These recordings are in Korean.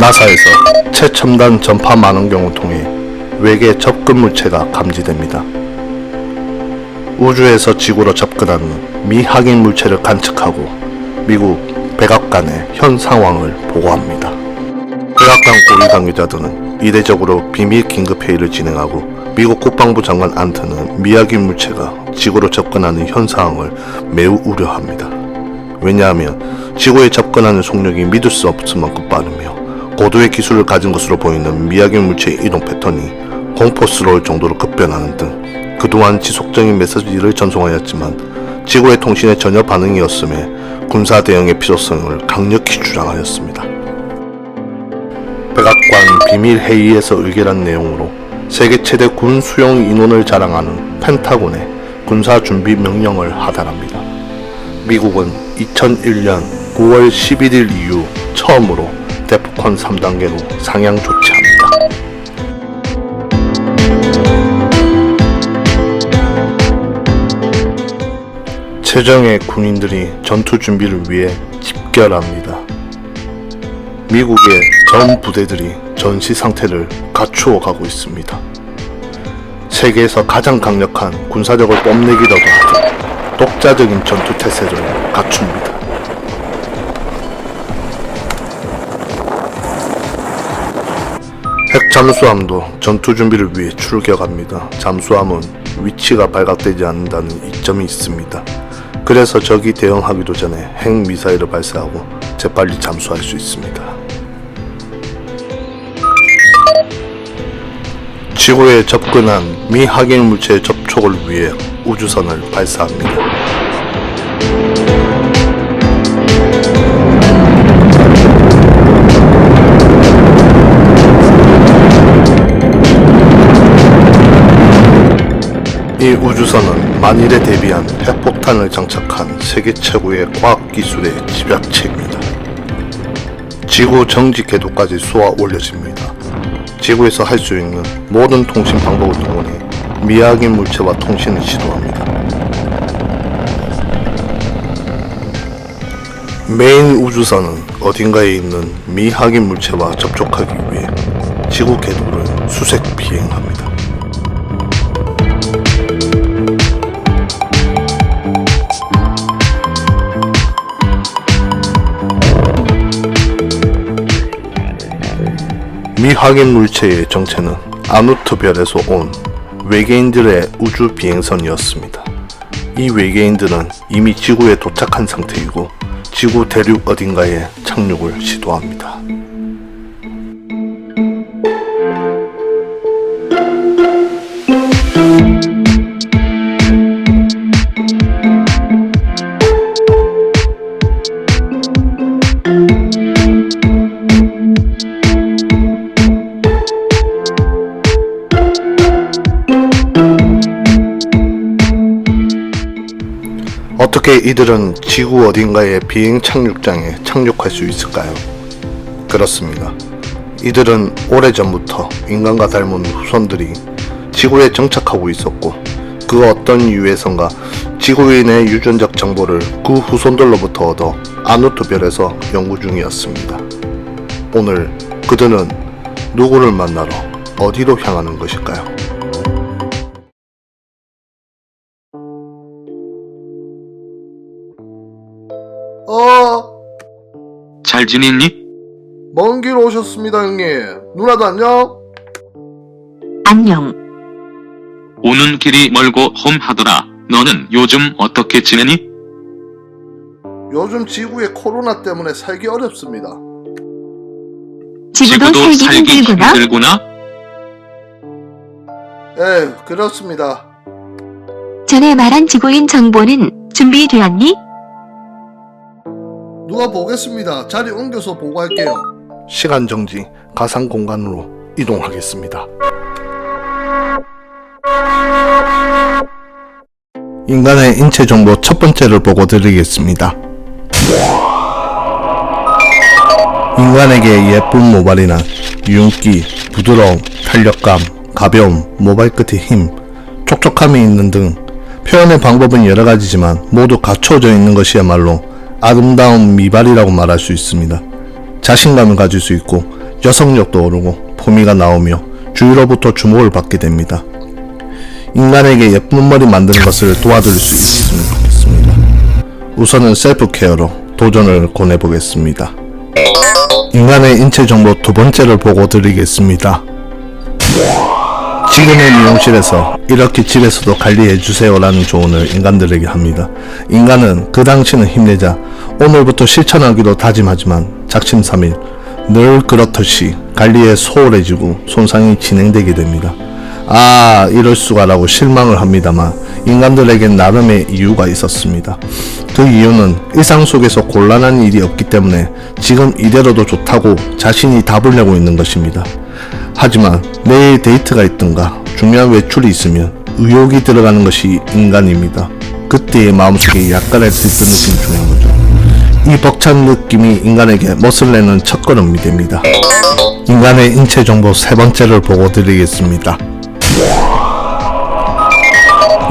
나사에서 최첨단 전파 만원경을 통해 외계 접근 물체가 감지됩니다. 우주에서 지구로 접근하는 미확인 물체를 관측하고 미국 백악관에 현 상황을 보고합니다. 백악관 고위 관계자들은 이례적으로 비밀 긴급 회의를 진행하고 미국 국방부 장관 안트는 미확인 물체가 지구로 접근하는 현 상황을 매우 우려합니다. 왜냐하면 지구에 접근하는 속력이 믿을 수 없을 만큼 빠르며 고도의 기술을 가진 것으로 보이는 미확인 물체의 이동 패턴이 공포스러울 정도로 급변하는 등 그동안 지속적인 메시지를 전송하였지만 지구의 통신에 전혀 반응이 없음에 군사 대응의 필요성을 강력히 주장하였습니다. 백악관 비밀 회의에서 의결한 내용으로 세계 최대 군 수용 인원을 자랑하는 펜타곤에 군사 준비 명령을 하달합니다. 미국은 2001년 9월 11일 이후 처음으로 데프콘 3단계로 상향 조치합니다. 최정의 군인들이 전투 준비를 위해 집결합니다. 미국의 전 부대들이 전시 상태를 갖추어 가고 있습니다. 세계에서 가장 강력한 군사력을 뽐내기라도 하듯 독자적인 전투 태세를 갖춥니다. 핵 잠수함도 전투 준비를 위해 출격합니다. 잠수함은 위치가 발각되지 않는다는 이점이 있습니다. 그래서 적이 대응하기도 전에 핵 미사일을 발사하고 재빨리 잠수할 수 있습니다. 지구에 접근한 미확인 물체의 접촉을 위해 우주선을 발사합니다. 이 우주선은 만일에 대비한 핵폭탄을 장착한 세계 최고의 과학기술의 집약체입니다. 지구 정지 궤도까지 쏘아 올려집니다. 지구에서 할 수 있는 모든 통신 방법을 동원해 미확인 물체와 통신을 시도합니다. 메인 우주선은 어딘가에 있는 미확인 물체와 접촉하기 위해 지구 궤도를 수색 비행합니다. 미확인 물체의 정체는 아누트 별에서 온 외계인들의 우주 비행선이었습니다. 이 외계인들은 이미 지구에 도착한 상태이고 지구 대륙 어딘가에 착륙을 시도합니다. 어떻게 이들은 지구 어딘가의 비행 착륙장에 착륙할 수 있을까요? 그렇습니다. 이들은 오래전부터 인간과 닮은 후손들이 지구에 정착하고 있었고 그 어떤 이유에선가 지구인의 유전적 정보를 그 후손들로부터 얻어 아누트 별에서 연구 중이었습니다. 오늘 그들은 누구를 만나러 어디로 향하는 것일까요? 잘 지냈니? 먼 길 오셨습니다, 형님. 누나도 안녕? 안녕. 오는 길이 멀고 험하더라. 너는 요즘 어떻게 지내니? 요즘 지구에 코로나 때문에 살기 어렵습니다. 지구도 살기 힘들구나. 힘들구나. 예, 그렇습니다. 전에 말한 지구인 정보는 준비되었니? 누가 보겠습니다. 자리 옮겨서 보고할게요. 시간 정지, 가상 공간으로 이동하겠습니다. 인간의 인체 정보 첫 번째를 보고 드리겠습니다. 인간에게 예쁜 모발이나 윤기, 부드러움, 탄력감, 가벼움, 모발 끝의 힘, 촉촉함이 있는 등 표현의 방법은 여러 가지지만 모두 갖춰져 있는 것이야말로 아름다운 미발이라고 말할 수 있습니다. 자신감을 가질 수 있고 여성력도 오르고 포미가 나오며 주위로부터 주목을 받게 됩니다. 인간에게 예쁜 머리 만드는 것을 도와드릴 수 있으면 좋겠습니다. 우선은 셀프 케어로 도전을 권해보겠습니다. 인간의 인체 정보 두 번째를 보고 드리겠습니다. 지금의 미용실에서 이렇게 집에서도 관리해주세요라는 조언을 인간들에게 합니다. 인간은 그 당시는 힘내자 오늘부터 실천하기로 다짐하지만 작심삼일 늘 그렇듯이 관리에 소홀해지고 손상이 진행되게 됩니다. 아 이럴 수가라고 실망을 합니다만 인간들에겐 나름의 이유가 있었습니다. 그 이유는 일상 속에서 곤란한 일이 없기 때문에 지금 이대로도 좋다고 자신이 답을 내고 있는 것입니다. 하지만 내일 데이트가 있든가 중요한 외출이 있으면 의욕이 들어가는 것이 인간입니다. 그때의 마음속에 약간의 들뜨는 중요한 거죠. 이 벅찬 느낌이 인간에게 멋을 내는 첫걸음이 됩니다. 인간의 인체 정보 세 번째를 보고 드리겠습니다.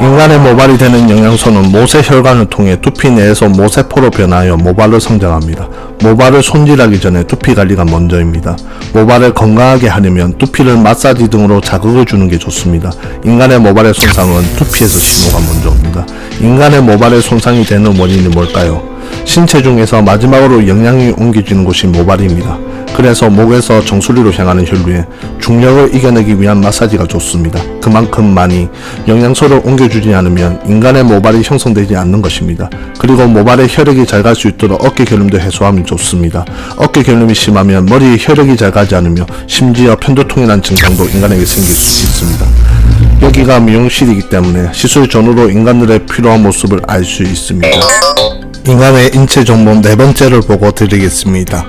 인간의 모발이 되는 영양소는 모세혈관을 통해 두피 내에서 모세포로 변하여 모발을 성장합니다. 모발을 손질하기 전에 두피 관리가 먼저입니다. 모발을 건강하게 하려면 두피를 마사지 등으로 자극을 주는 게 좋습니다. 인간의 모발의 손상은 두피에서 신호가 먼저 옵니다. 인간의 모발의 손상이 되는 원인이 뭘까요? 신체 중에서 마지막으로 영양이 옮겨지는 곳이 모발입니다. 그래서 목에서 정수리로 향하는 혈류에 중력을 이겨내기 위한 마사지가 좋습니다. 그만큼 많이 영양소를 옮겨주지 않으면 인간의 모발이 형성되지 않는 것입니다. 그리고 모발에 혈액이 잘 갈 수 있도록 어깨 결림도 해소하면 좋습니다. 어깨 결림이 심하면 머리에 혈액이 잘 가지 않으며 심지어 편두통이라는 증상도 인간에게 생길 수 있습니다. 여기가 미용실이기 때문에 시술 전후로 인간들의 필요한 모습을 알 수 있습니다. 인간의 인체 정보 네 번째를 보고 드리겠습니다.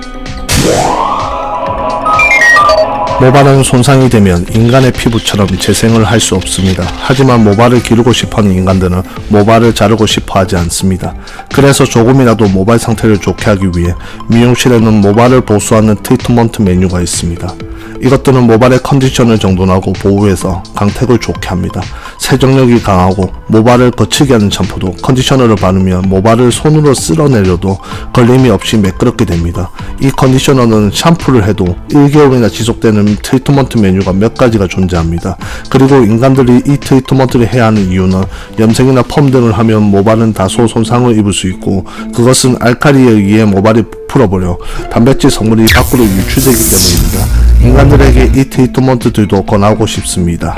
모발은 손상이 되면 인간의 피부처럼 재생을 할 수 없습니다. 하지만 모발을 기르고 싶어하는 인간들은 모발을 자르고 싶어 하지 않습니다. 그래서 조금이라도 모발 상태를 좋게 하기 위해 미용실에는 모발을 보수하는 트리트먼트 메뉴가 있습니다. 이것들은 모발의 컨디션을 정돈하고 보호해서 강택을 좋게 합니다. 세정력이 강하고 모발을 거치게 하는 샴푸도 컨디셔너를 바르면 모발을 손으로 쓸어내려도 걸림이 없이 매끄럽게 됩니다. 이 컨디셔너는 샴푸를 해도 1개월이나 지속되는 트리트먼트 메뉴가 몇 가지가 존재합니다. 그리고 인간들이 이 트리트먼트를 해야 하는 이유는 염색이나 펌 등을 하면 모발은 다소 손상을 입을 수 있고 그것은 알칼리에 의해 모발이 풀어버려 단백질 성분이 밖으로 유출되기 때문입니다. 인간들에게 이 트리트먼트들도 권하고 싶습니다.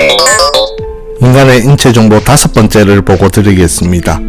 인간의 인체 정보 다섯 번째를 보고 드리겠습니다.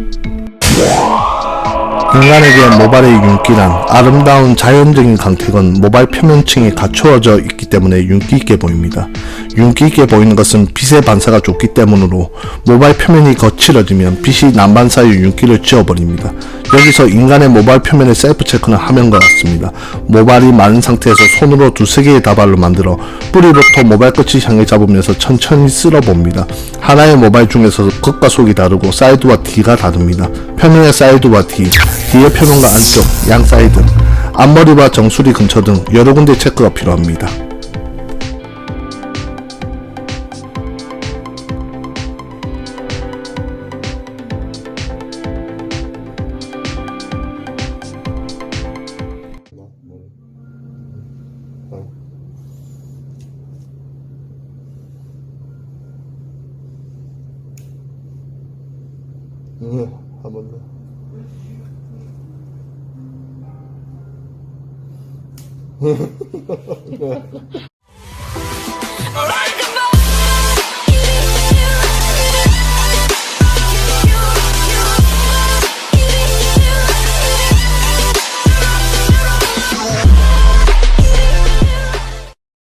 인간에게 모발의 윤기란 아름다운 자연적인 강택은 모발 표면층에 갖추어져 있기 때문에 윤기 있게 보입니다. 윤기 있게 보이는 것은 빛의 반사가 좋기 때문으로 모발 표면이 거칠어지면 빛이 남반 사이 윤기를 지워버립니다. 여기서 인간의 모발 표면의 셀프 체크는 화면과 같습니다. 모발이 마른 상태에서 손으로 두세 개의 다발로 만들어 뿌리부터 모발 끝을 향해 잡으면서 천천히 쓸어봅니다. 하나의 모발 중에서 겉과 속이 다르고 사이드와 뒤가 다릅니다. 표면의 사이드와 뒤, 뒤의 표면과 안쪽, 양 사이드, 앞머리와 정수리 근처 등 여러 군데 체크가 필요합니다. ハハハハ。